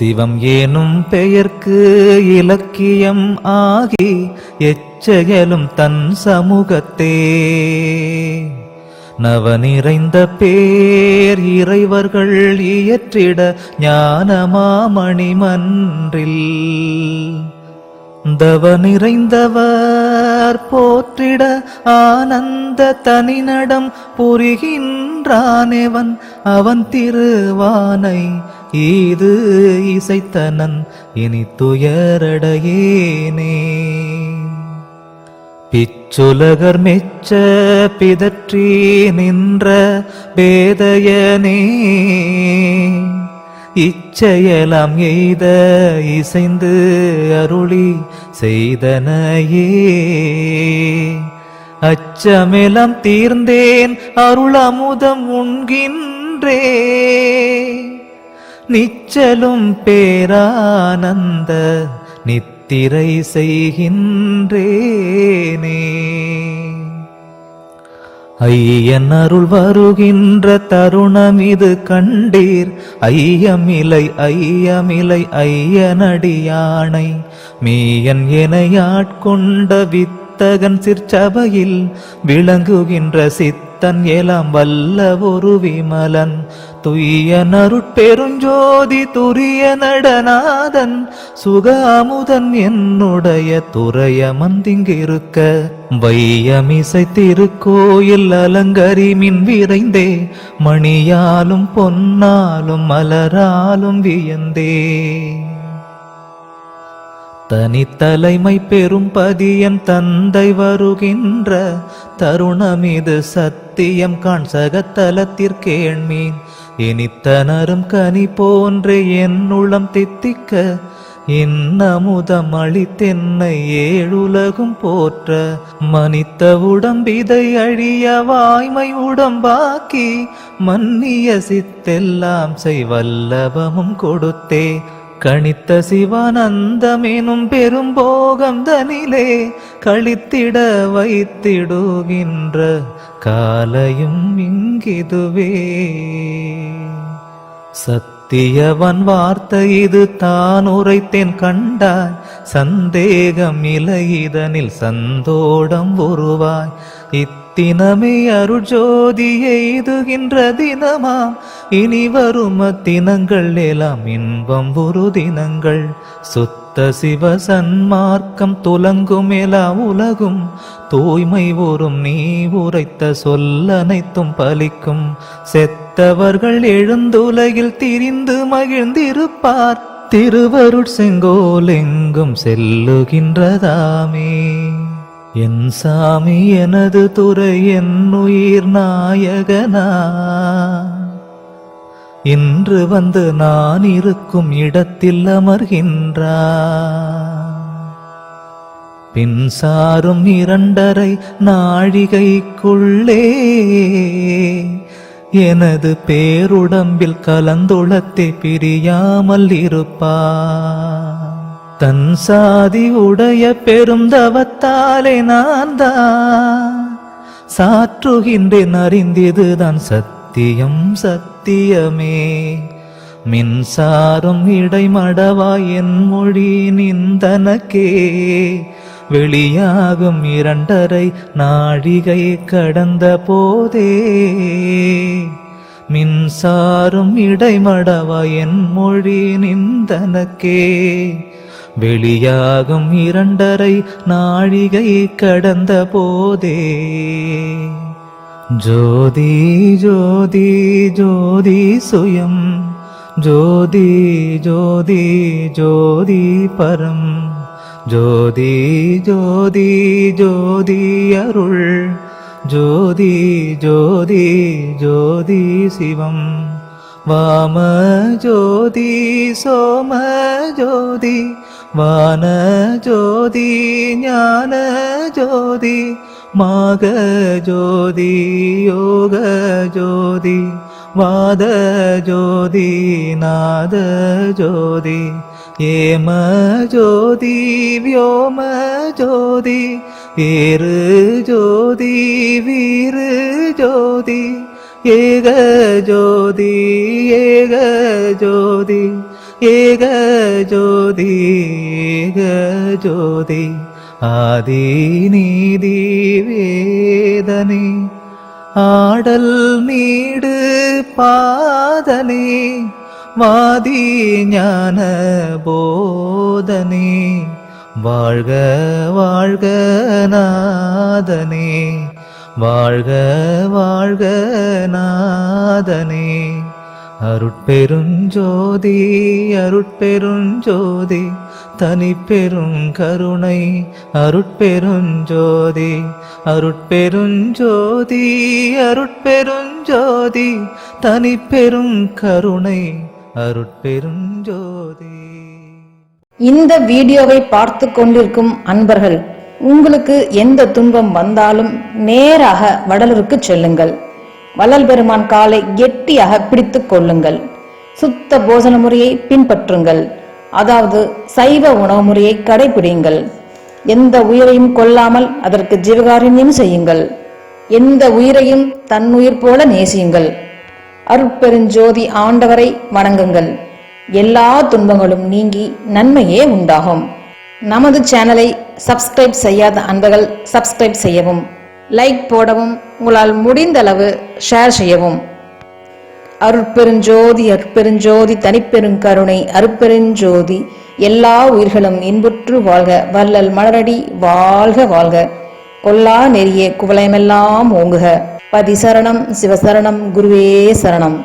சிவம் ஏனும் பெயர்க்கு இலக்கியம் ஆகி எச்செயலும் தன் சமூகத்தே. நவ நிறைந்த பேர் இறைவர்கள் இயற்றிட ஞானமாமணிமன்றில். தவ நிறைந்தவர் போற்றிட ஆனந்த தனிநடம் புரிகின்றானேவன் அவன் திருவானை இது இசைத்தனன் இனி துயரடையேனே. பிச்சுலகர் மெச்ச பிதற்றி நின்ற பேதையனே. இச்செயலாம் எய்த இசைந்து அருளி செய்தனையே. அச்சமெல்லாம் தீர்ந்தேன் அருளமுதம் உண்கின்றே. நிச்சலும் பேரானந்த நித்திரை செய்கின்றேனே. ஐயன் அருள் வருகின்ற தருணம் இது கண்டீர். ஐயமிலை ஐயமிலை ஐயனடியானை. மீயன் எனையாட்கொண்ட வித்தகன் சிற்சபையில் விளங்குகின்ற தன் எலாம் வல்ல ஒரு விமலன். துய்ய நருட்பெருஞ்சோதி துரிய நடநாதன். சுகாமுதன் என்னுடைய துறைய மந்திங்கிருக்க வையமிசை திருக்கோயில் அலங்கரி மின் விரைந்தே. மணியாலும் பொன்னாலும் மலராலும் வியந்தே. தனித்தலைமை பெரும் பதியன் தந்தை வருகின்ற. தருணமிது சத் சத்தியம் காண் சகத்தலத்திற்கேண்மீன். இனித்தனரும் கனி போன்று என் உளம் தித்திக்க இன்னமுதம் அளித்தென்னை ஏழுலகும் போற்ற. மனித்த உடம்பிதை அழிய வாய்மை உடம்பாக்கி மன்னிய சித்தெல்லாம் செய்வல்லபமும் கொடுத்தே. கணித்த சிவானந்தமெனும் பெரும்போகம் தனிலே கழித்திட வைத்திடுகின்ற காலையும் இங்கிதுவே. சத்தியவன் வார்த்தை இது தான் உரைத்தேன் கண்டாய் சந்தேகம் இலை இதனில் சந்தோடம் உருவாய். தினமே அருஜோதி எய்துகின்ற தினமாம் இனி வரும் தினங்கள் எல்லாம் இன்பம் ஒரு தினங்கள். சுத்த சிவ சன்மார்க்கம் துலங்கும் எலா உலகும். தூய்மை ஊறும் நீ உரைத்த சொல்லனைத்தும் பலிக்கும். செத்தவர்கள் எழுந்துலகில் திரிந்து மகிழ்ந்திருப்பார். திருவருட் செங்கோல் எங்கும் செல்லுகின்றதாமே. என் சாமி எனது துறை என் உயிர் நாயகனா? இன்று வந்து நான் இருக்கும் இடத்தில் அமர்கின்றா? பின்சாரும் இரண்டரை நாழிகைக்குள்ளே எனது பேருடம்பில் கலந்துளத்தை பிரியாமல் இருப்பார் தன் சாதி உடைய பெரும் தவத்தாலே நான் தான் சாற்றுகின்றேன் அறிந்திதுதான் சத்தியம் சத்தியமே. மின்சாரம் இடைமடவாய் என் மொழி நிந்தனக்கே. வெளியாகும் இரண்டரை நாழிகை கடந்த போதே. மின்சாரும் இடைமடவாய் என் மொழி நிந்தனக்கே. வெளியாகும் இரண்டரை நாழிகை கடந்த போதே. ஜோதி ஜோதி ஜோதி சுயம். ஜோதி ஜோதி ஜோதி பரம். ஜோதி ஜோதி ஜோதி அருள். ஜோதி ஜோதி ஜோதி சிவம். வாம ஜோதி சோம ஜோதி வான ஜோதி ஞான ஜோதி மாக ஜோதி யோக ஜோதி வாத ஜோதி நாத ஜோதி ஏம ஜோதி வியோம ஜோதி ஏறு ஜோதி வீரு ஜோதி ஏக ஜோதி ஏக ஜோதி ஏக ஜோதி ஏக ஜோதி ஆதி நீதி வேதனை ஆடல் நீடு பாதனே வாதி ஞான போதனே வாழ்க வாழ்க நாதனே வாழ்க வாழ்க நாதனே அருட்பெருஞ்சோதி அருட்பெருஞ்சோதி தனிப்பெரும் கருணை. அருட்பெருஞ்சோதி அருட்பெருஞ்சோதி அருட்பெருஞ்சோதி தனிப்பெரும் கருணை. அருட்பெருஞ்சோதி. இந்த வீடியோவை பார்த்து கொண்டிருக்கும் அன்பர்கள் உங்களுக்கு எந்த துன்பம் வந்தாலும் நேராக வடலூருக்கு செல்லுங்கள். வள்ளல் பெருமான் காலை கெட்டியாக பிடித்து கொள்ளுங்கள். சுத்த போஜன முறையை பின்பற்றுங்கள். அதாவது சைவ உணவு முறையை கடைபிடிங்கள். எந்த உயிரையும் கொல்லாமல் அதற்கு ஜீவகாருண்யம் செய்யுங்கள். எந்த உயிரையும் தன் உயிர் போல நேசியுங்கள். அருட்பெருஞ்சோதி ஆண்டவரை வணங்குங்கள். எல்லா துன்பங்களும் நீங்கி நன்மையே உண்டாகும். நமது சேனலை சப்ஸ்கிரைப் செய்யாத அன்பர்கள் சப்ஸ்கிரைப் செய்யவும். லைக் போடவும் உங்களால் முடிந்தளவு ஷேர் செய்யவும். அருட்பெருஞ்சோதி அருட்பெருஞ்சோதி தனிப்பெருங்கருணை அருட்பெருஞ்சோதி எல்லா உயிர்களும் இன்புற்று வாழ்க வள்ளல் மலரடி வாழ்க வாழ்க. கொல்லா நெறிய குவலயமெல்லாம் ஓங்குக. பதிசரணம் சிவசரணம் குருவே சரணம்.